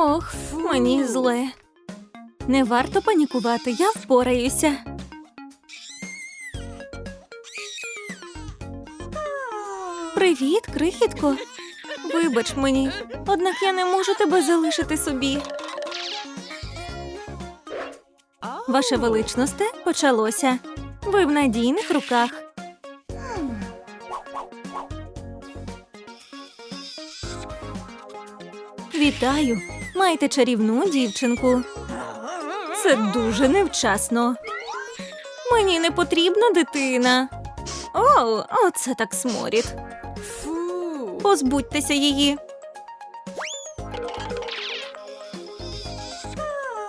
Ох, мені зле. Не варто панікувати, я впораюся. Привіт, крихітко. Вибач мені, однак я не можу тебе залишити собі. Ваше величносте почалося. Ви в надійних руках. Вітаю! Маєте чарівну дівчинку. Це дуже невчасно. Мені не потрібна дитина. О, оце так сморід. Позбудьтеся її.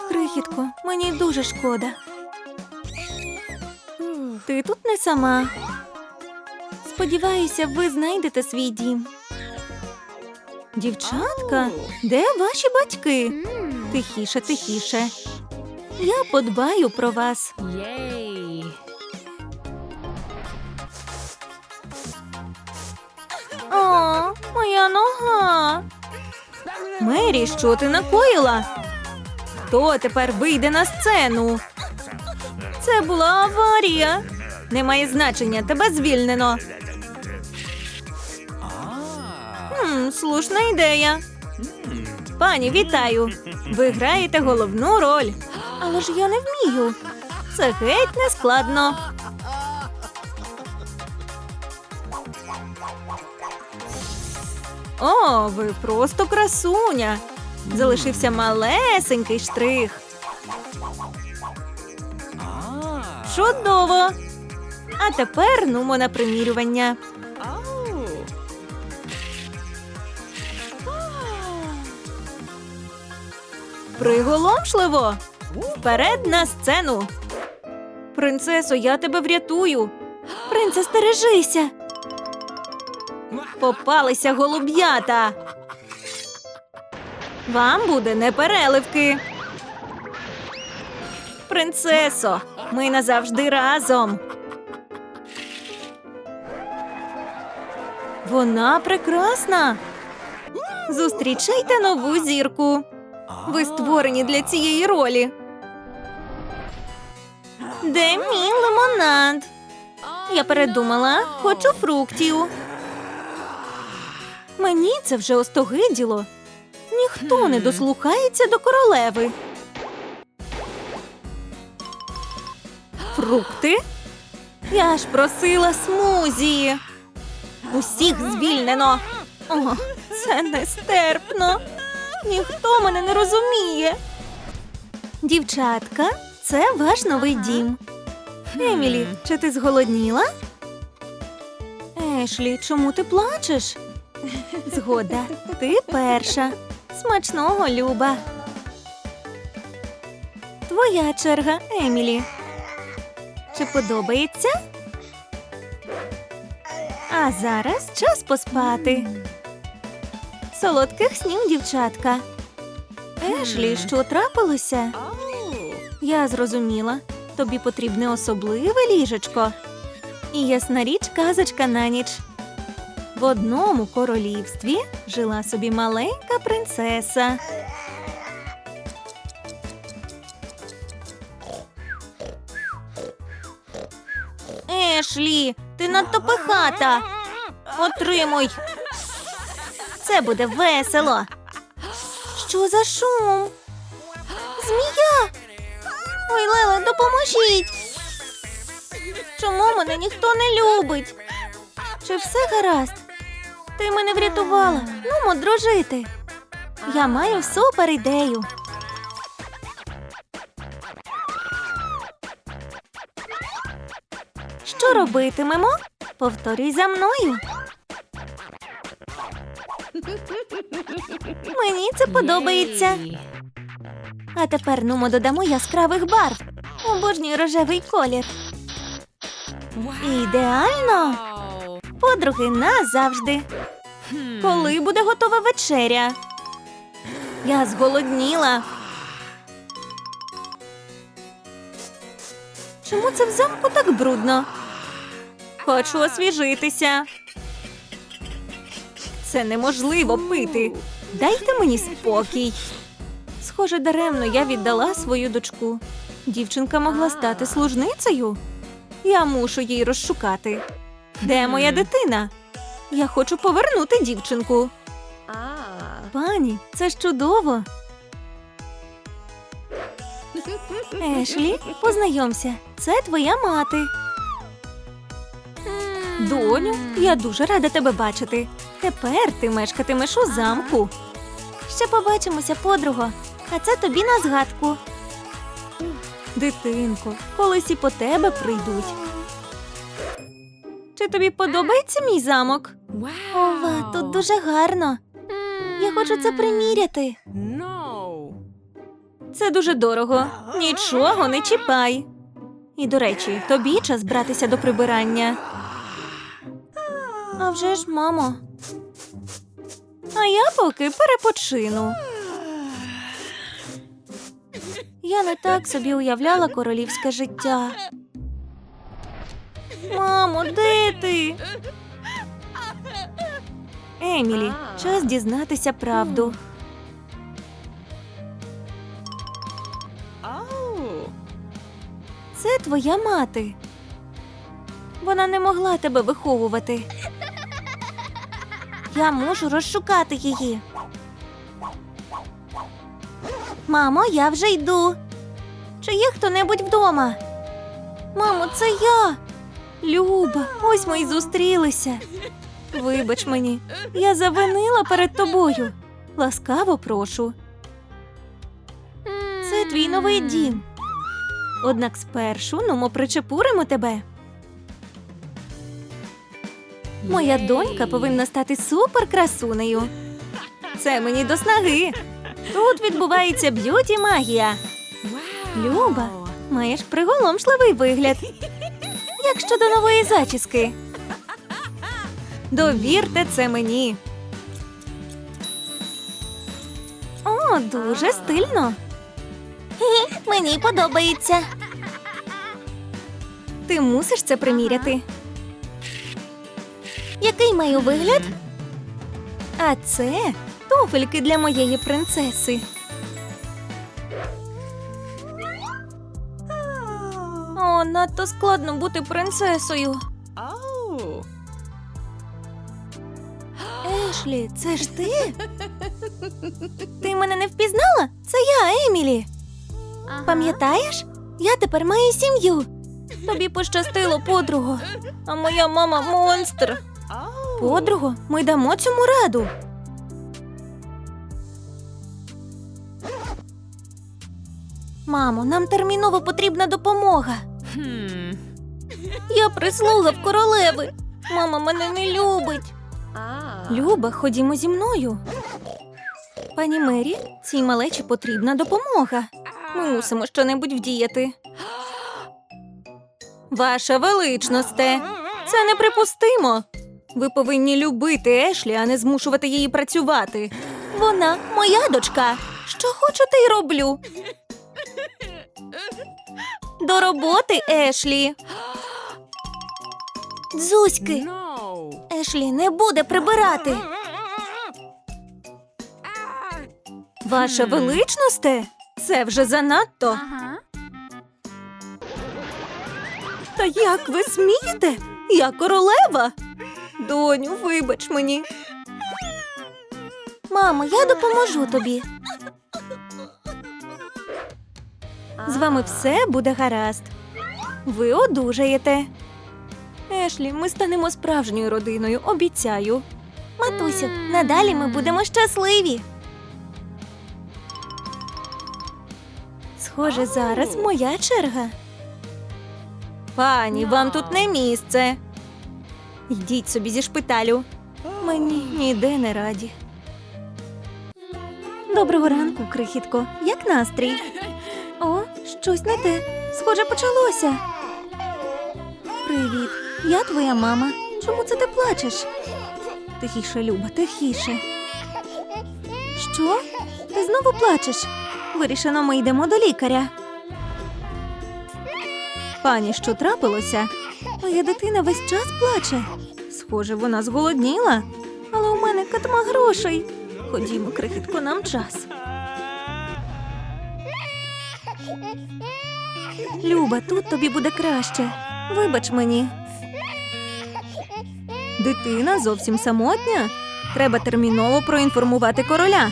Крихітко, мені дуже шкода. Ти тут не сама. Сподіваюся, ви знайдете свій дім. Дівчатка, де ваші батьки? Тихіше, тихіше. Я подбаю про вас. О, моя нога. Мері, що ти накоїла? Хто тепер вийде на сцену? Це була аварія. Немає значення, тебе звільнено. Хм, слушна ідея. Пані, вітаю. Ви граєте головну роль. Але ж я не вмію. Це геть не складно. О, ви просто красуня. Залишився малесенький штрих. Чудово. А тепер нумо на примірювання. Приголомшливо. Вперед на сцену. Принцесо, я тебе врятую. Принце, стережися. Попалися голуб'ята. Вам буде непереливки. Принцесо, ми назавжди разом. Вона прекрасна. Зустрічайте нову зірку. Ви створені для цієї ролі. Де мій лимонад? Я передумала, хочу фруктів. Мені це вже остогиділо. Ніхто не дослухається до королеви. Фрукти? Я ж просила смузі. Усіх звільнено. О, це нестерпно. Ніхто мене не розуміє. Дівчатка, це ваш новий дім. Емілі, чи ти зголодніла? Ешлі, чому ти плачеш? Згода, ти перша. Смачного, Люба. Твоя черга, Емілі. Чи подобається? А зараз час поспати. Солодких снів, дівчатка. Ешлі, що трапилося? Я зрозуміла. Тобі потрібне особливе ліжечко. І ясна річ казочка на ніч. В одному королівстві жила собі маленька принцеса. Ешлі, ти надто пихата. Отримуй. Це буде весело. Що за шум? Змія. Ой, Леле, допоможіть. Чому мене ніхто не любить? Чи все гаразд? Ти мене врятувала. Нумо дружити. Я маю супер ідею. Що робитимемо? Повторюй за мною. Мені це подобається. А тепер нумо додамо яскравих барв. Обожнюю рожевий колір. Ідеально. Подруги назавжди. Коли буде готова вечеря? Я зголодніла. Чому це в замку так брудно? Хочу освіжитися. Це неможливо пити. Дайте мені спокій. Схоже, даремно я віддала свою дочку. Дівчинка могла стати служницею. Я мушу її розшукати. Де моя дитина? Я хочу повернути дівчинку. Пані, це ж чудово. Ешлі, познайомся, це твоя мати. Доню, я дуже рада тебе бачити. Тепер ти мешкатимеш у замку. Ще побачимося, подруго. А це тобі на згадку. Дитинко, колись і по тебе прийдуть. Чи тобі подобається мій замок? Ова, тут дуже гарно. Я хочу це приміряти. No. Це дуже дорого. Нічого не чіпай. І до речі, тобі час братися до прибирання. А вже ж, мамо. А я поки перепочину. Я не так собі уявляла королівське життя. Мамо, де ти? Емілі, час дізнатися правду. Це твоя мати. Вона не могла тебе виховувати. Я можу розшукати її. Мамо, я вже йду. Чи є хто-небудь вдома? Мамо, це я. Люба, ось ми й зустрілися. Вибач мені, я завинила перед тобою. Ласкаво прошу. Це твій новий дім. Однак спершу ну ми причепуримо тебе. Моя донька повинна стати суперкрасунею. Це мені до снаги. Тут відбувається б'юті магія. Люба. Маєш приголомшливий вигляд. Як щодо нової зачіски? Довірте це мені. О, дуже стильно. Мені подобається. Ти мусиш це приміряти. Який маю вигляд? А це туфельки для моєї принцеси. О, надто складно бути принцесою. Ешлі, це ж ти? Ти мене не впізнала? Це я, Емілі. Пам'ятаєш? Я тепер маю сім'ю. Тобі пощастило, подруго. А моя мама монстр. Подруго, ми дамо цьому раду. Мамо, нам терміново потрібна допомога. Я прислуга в королеви. Мама мене не любить. Люба, ходімо зі мною. Пані Мері, цій малечі потрібна допомога. Ми мусимо щонебудь вдіяти. Ваша величносте, це неприпустимо. Ви повинні любити Ешлі, а не змушувати її працювати. Вона моя дочка. Що хочу, те й роблю. До роботи, Ешлі. Дзузьки. Ешлі не буде прибирати. Ваша величносте? Це вже занадто. Та як ви смієте? Я королева. Доню, вибач мені. Мамо, я допоможу тобі. З вами все буде гаразд. Ви одужаєте. Ешлі, ми станемо справжньою родиною, обіцяю. Матусю, надалі ми будемо щасливі. Схоже, зараз моя черга. Пані, вам тут не місце. Йдіть собі зі шпиталю. Мені ніде не раді. Доброго ранку, крихітко. Як настрій? О, щось не те. Схоже, почалося. Привіт, я твоя мама. Чому це ти плачеш? Тихіше, Люба, тихіше. Що? Ти знову плачеш? Вирішено, ми йдемо до лікаря. Пані, що трапилося? Моя дитина весь час плаче. Схоже, вона зголодніла. Але у мене катма грошей. Ходімо, крихітко, нам час. Люба, тут тобі буде краще. Вибач мені. Дитина зовсім самотня. Треба терміново проінформувати короля.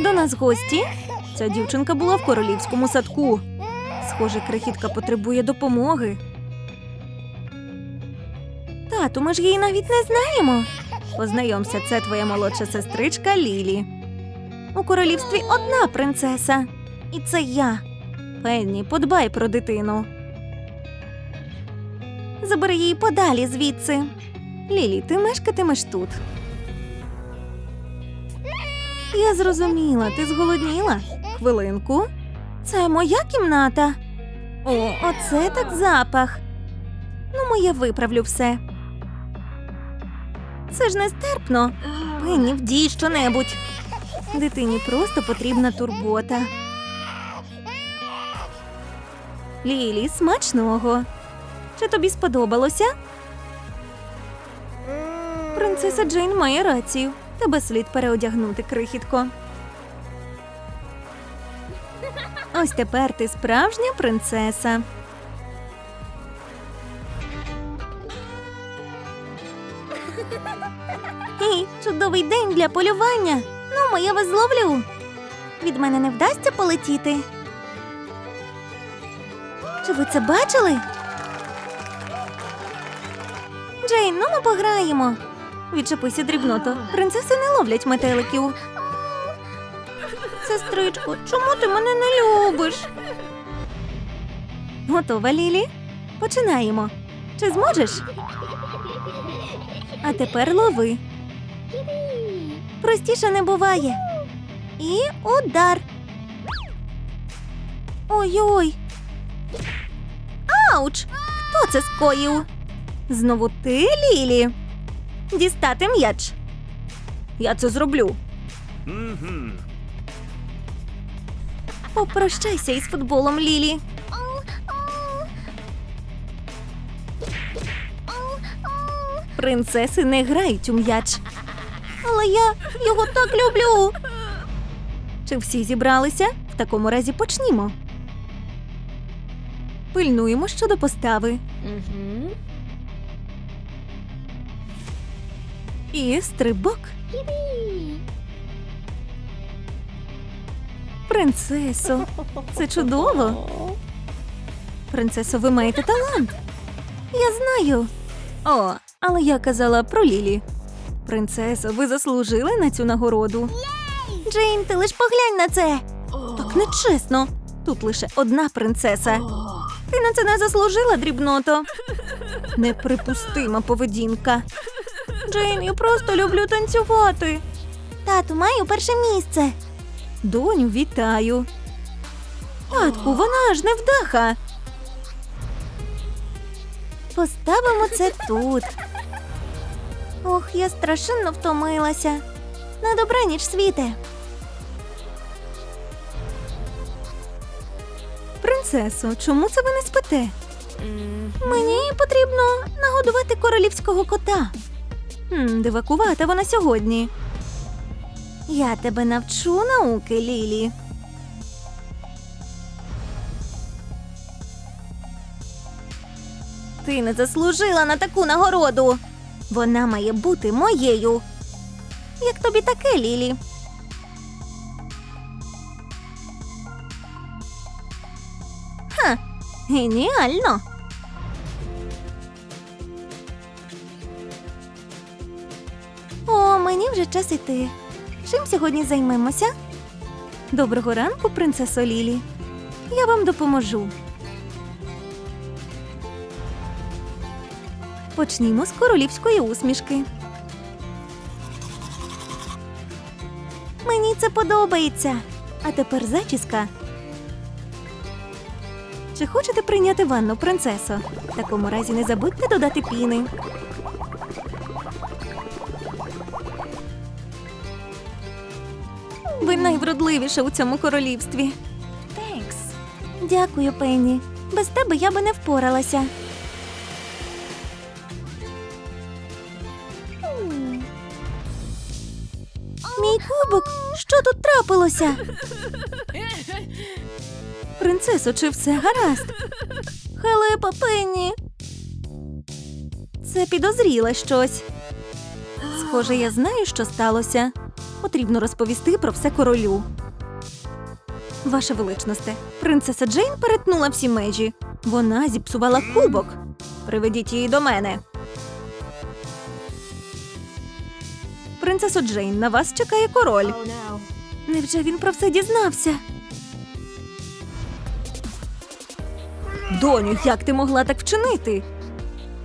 До нас гості. Ця дівчинка була в королівському садку. Схоже, крихітка потребує допомоги. Тату, ми ж її навіть не знаємо. Познайомся, це твоя молодша сестричка Лілі. У королівстві одна принцеса. І це я. Пенні, подбай про дитину. Забери її подалі звідси. Лілі, ти мешкатимеш тут. Я зрозуміла, ти зголодніла. Хвилинку. Це моя кімната. О, оце так запах. Ну, я виправлю все. Це ж нестерпно. Пенні, вдій щонебудь. Дитині просто потрібна турбота. Лілі, смачного. Чи тобі сподобалося? Принцеса Джейн має рацію. Тебе слід переодягнути, крихітко. Ось тепер ти справжня принцеса. Ей, чудовий день для полювання. Ну, я вас зловлю. Від мене не вдасться полетіти. Чи ви це бачили? Джейн, ну ми пограємо. Відчепися дрібното. Принцеси не ловлять метеликів. Сестричко, чому ти мене не любиш? Готова, Лілі? Починаємо. Чи зможеш? А тепер лови. Простіше не буває. І удар. Ой-ой. Ауч! Хто це скоїв? Знову ти, Лілі? Дістати м'яч. Я це зроблю. Попрощайся із футболом, Лілі. Принцеси не грають у м'яч. Але я його так люблю. Чи всі зібралися? В такому разі почнімо. Пильнуємо щодо постави. І стрибок. Принцесо, це чудово. Принцесо, ви маєте талант. Я знаю. О, але я казала про Лілі. Принцесо, ви заслужили на цю нагороду. Джейн, ти лиш поглянь на це. Так нечесно. Тут лише одна принцеса. Ти на це не заслужила, дрібното. Неприпустима поведінка. Джейн, я просто люблю танцювати. Тату, маю перше місце. Доню, вітаю. Татку, вона ж невдаха. Поставимо це тут. Ох, я страшенно втомилася. На добраніч світе. Принцесо, чому це ви не спите? Мені потрібно нагодувати королівського кота. Хм, дивакувата вона сьогодні. Я тебе навчу науки, Лілі. Ти не заслужила на таку нагороду. Вона має бути моєю. Як тобі таке, Лілі? Ха, геніально. О, мені вже час іти. Чим сьогодні займемося? Доброго ранку, принцесо Лілі. Я вам допоможу. Почнімо з королівської усмішки. Мені це подобається. А тепер зачіска. Чи хочете прийняти ванну, принцесо? В такому разі не забудьте додати піни. Ви найвродливіша у цьому королівстві. Thanks. Дякую, Пенні. Без тебе я би не впоралася. Що тут трапилося? Принцесо, чи все гаразд? Халепа Пенні. Це підозріле щось. Схоже, я знаю, що сталося. Потрібно розповісти про все королю. Ваша величносте, принцеса Джейн перетнула всі межі. Вона зіпсувала кубок. Приведіть її до мене. Принцесо Джейн, на вас чекає король. Oh no. Невже він про все дізнався? Доню, як ти могла так вчинити?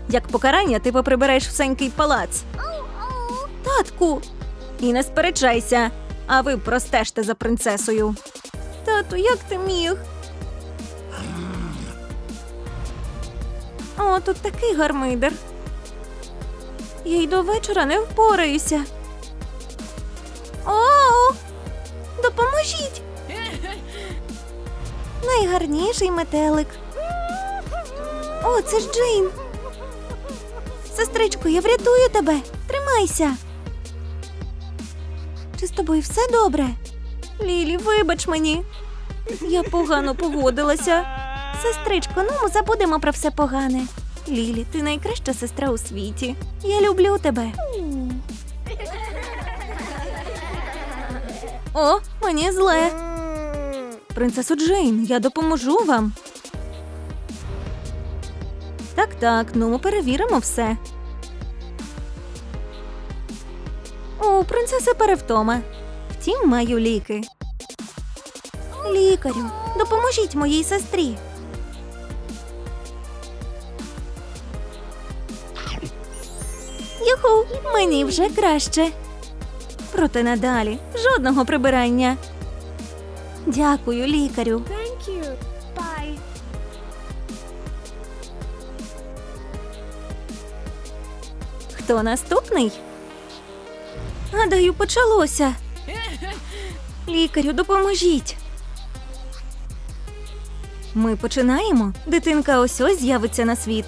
Як покарання ти поприбереш всенький палац. Татку. І не сперечайся, а ви простежте за принцесою. Тату, як ти міг? О, тут такий гармидер. Я й до вечора не впораюся. О! Допоможіть! Найгарніший метелик. О, це ж Джейн. Сестричко, я врятую тебе. Тримайся. Чи з тобою все добре? Лілі, вибач мені. Я погано поводилася. Сестричко, ну ми забудемо про все погане. Лілі, ти найкраща сестра у світі. Я люблю тебе. О, мені зле. Принцесо Джейн, я допоможу вам. Так, так, ну ми перевіримо все. О, принцеса перевтома. Втім, маю ліки. Лікарю, допоможіть моїй сестрі. Юху, мені вже краще. Проте надалі жодного прибирання. Дякую, лікарю. Thank you. Bye. Хто наступний? Гадаю, почалося. Лікарю, допоможіть. Ми починаємо. Дитинка ось ось з'явиться на світ.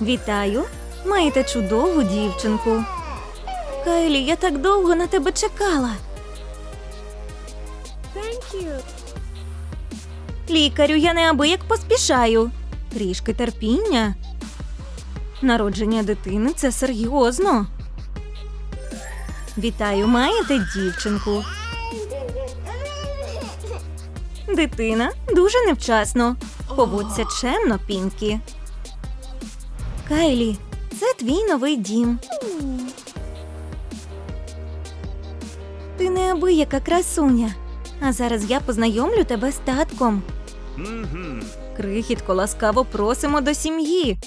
Вітаю. Маєте чудову дівчинку. Кайлі, я так довго на тебе чекала. Thank you. Лікарю, я неабияк поспішаю. Трішки терпіння. Народження дитини це серйозно. Вітаю, маєте дівчинку. Дитина дуже невчасно. Поводься чемно, Пінкі. Кайлі, це твій новий дім. Ти неабияка красуня. А зараз я познайомлю тебе з татком. Крихітко, ласкаво просимо до сім'ї.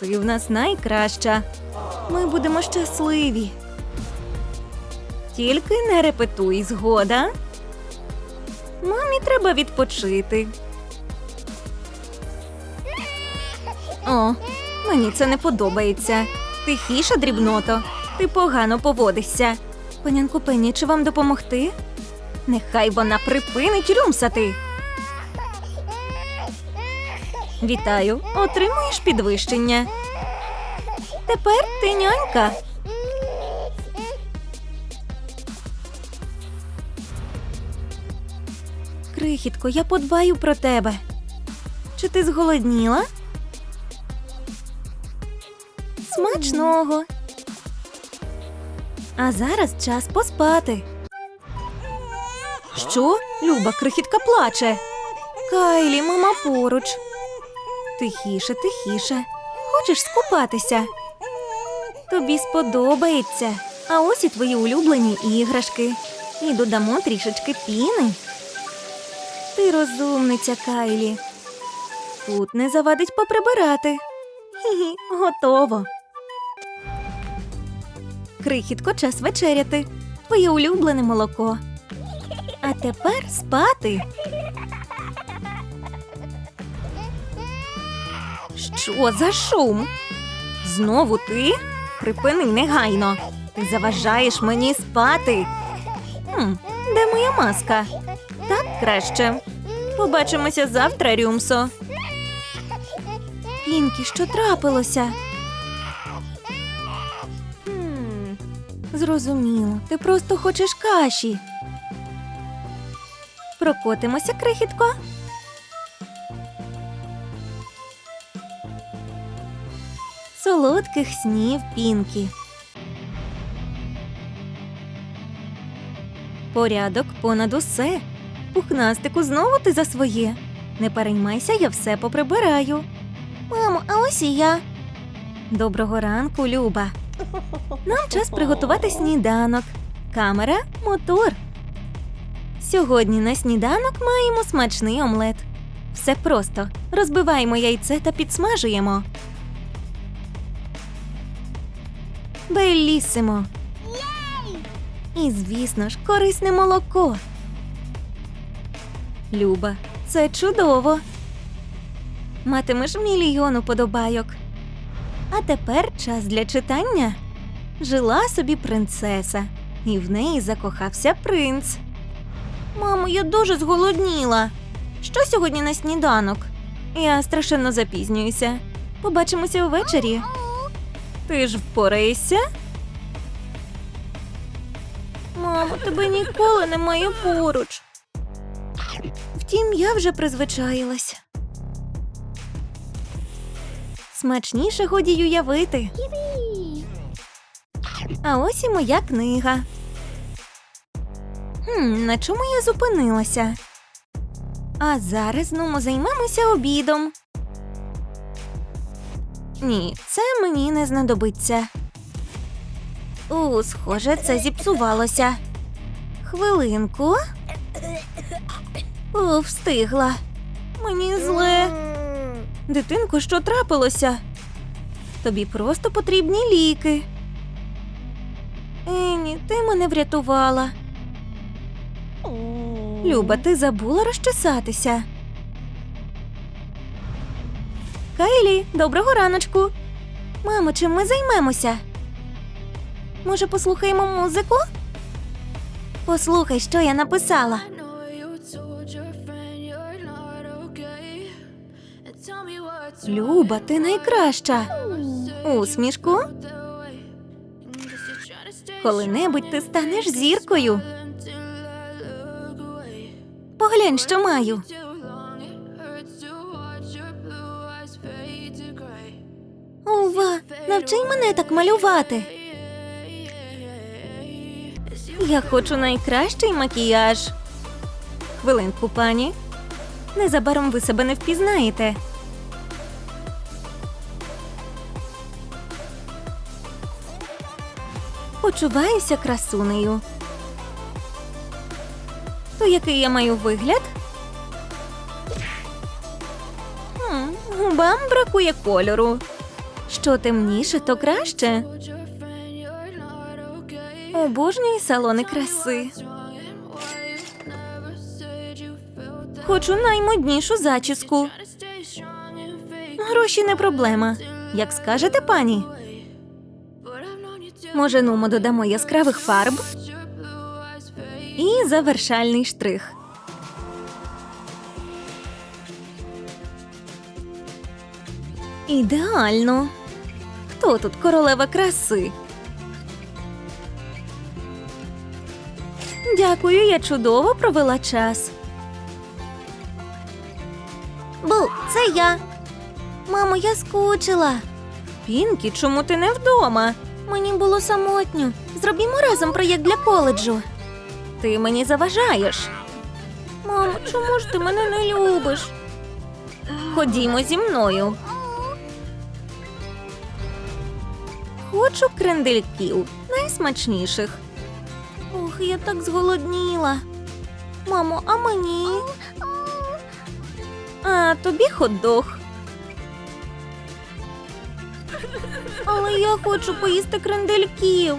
Ти в нас найкраща. Ми будемо щасливі. Тільки не репетуй, згода. Мамі треба відпочити. О, мені це не подобається. Тихіше, дрібното. Ти погано поводишся. Панянку Пенні, чи вам допомогти? Нехай вона припинить рюмсати. Вітаю, отримуєш підвищення. Тепер ти нянька. Крихітко, я подбаю про тебе. Чи ти зголодніла? Смачного. А зараз час поспати. Що? Люба, крихітка плаче. Кайлі, мама поруч. Тихіше, тихіше. Хочеш скупатися? Тобі сподобається. А ось і твої улюблені іграшки. І додамо трішечки піни. Ти розумниця, Кайлі. Тут не завадить поприбирати. Хі-хі, готово. Крихітко, час вечеряти. Твоє улюблене молоко. А тепер спати. Що за шум? Знову ти? Припини негайно. Ти заважаєш мені спати. Хм, де моя маска? Так краще. Побачимося завтра, Рюмсо. Пінкі, що трапилося? Зрозуміло, ти просто хочеш каші. Прокотимося, крихітко. Солодких снів пінкі. Порядок понад усе. Пухнастику, знову ти за своє. Не переймайся, я все поприбираю. Мамо, а ось і я. Доброго ранку, Люба. Нам час приготувати сніданок. Камера, мотор. Сьогодні на сніданок маємо смачний омлет. Все просто. Розбиваємо яйце та підсмажуємо. Белісимо. І, звісно ж, корисне молоко. Люба, це чудово. Матимеш мільйон уподобайок. А тепер час для читання. Жила собі принцеса, і в неї закохався принц. Мамо, я дуже зголодніла. Що сьогодні на сніданок? Я страшенно запізнююся. Побачимося увечері. Ти ж впораєшся? Мамо, тебе ніколи немає поруч. Втім, я вже призвичаїлась. Смачніше годі й уявити. А ось і моя книга. Хм, на чому я зупинилася? А зараз ну, займемося обідом. Ні, це мені не знадобиться. У, схоже, це зіпсувалося. Хвилинку. О, встигла. Мені зле. Дитинко, що трапилося? Тобі просто потрібні ліки. Ені, ти мене врятувала. Люба, ти забула розчесатися. Кайлі, доброго раночку. Мамо, чим ми займемося? Може, послухаємо музику? Послухай, що я написала. Люба, ти найкраща. Усмішку. Коли-небудь ти станеш зіркою. Поглянь, що маю. Ова, навчи мене так малювати. Я хочу найкращий макіяж. Хвилинку, пані. Незабаром ви себе не впізнаєте. Почуваюся красунею. То який я маю вигляд? Хм, губам бракує кольору. Що темніше, то краще. Обожнюю салони краси. Хочу наймоднішу зачіску. Гроші не проблема. Як скажете, пані? Може, нумо додамо яскравих фарб і завершальний штрих. Ідеально. Хто тут королева краси? Дякую, я чудово провела час. Бу, це я. Мамо, я скучила. Пінкі, чому ти не вдома? Мені було самотньо. Зробімо разом проєкт для коледжу. Ти мені заважаєш. Мамо, чому ж ти мене не любиш? Ходімо зі мною. Хочу крендельків, найсмачніших. Ох, я так зголодніла. Мамо, а мені? А тобі хот-дог. Я хочу поїсти крендельків.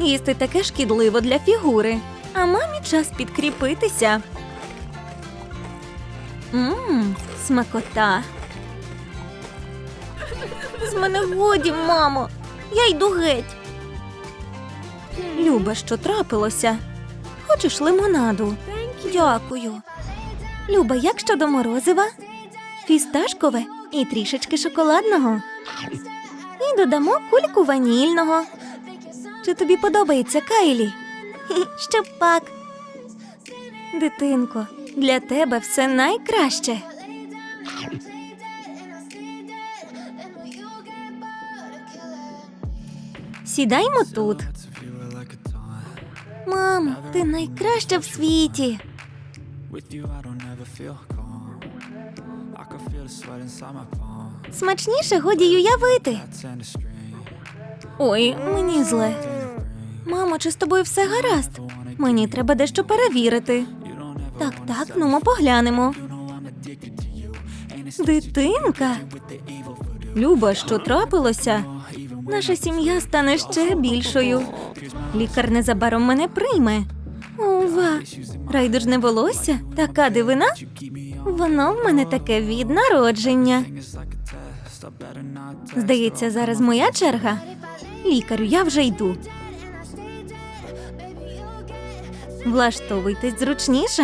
Їсти таке шкідливо для фігури. А мамі час підкріпитися. Мм, смакота. З мене годі, мамо. Я йду геть. Люба, що трапилося? Хочеш лимонаду? Дякую. Люба, як щодо морозива? Фісташкове і трішечки шоколадного. І додамо кульку ванільного. Чи тобі подобається Кайлі? Щоб пак. Дитинко, для тебе все найкраще. Сідаймо тут. Мамо, ти найкраща в світі. With you, I don't ever feel calm. I can feel the sweat inside my palm. Смачніше годі уявити. Ой, мені зле. Мамо, чи з тобою все гаразд? Мені треба дещо перевірити. Так, так, ну ми поглянемо. Дитинка. Люба, що трапилося? Наша сім'я стане ще більшою. Лікар незабаром мене прийме. Ова, райдужне волосся, така дивина. Воно в мене таке від народження. Здається, зараз моя черга. Лікарю, я вже йду. Влаштовуйтесь зручніше.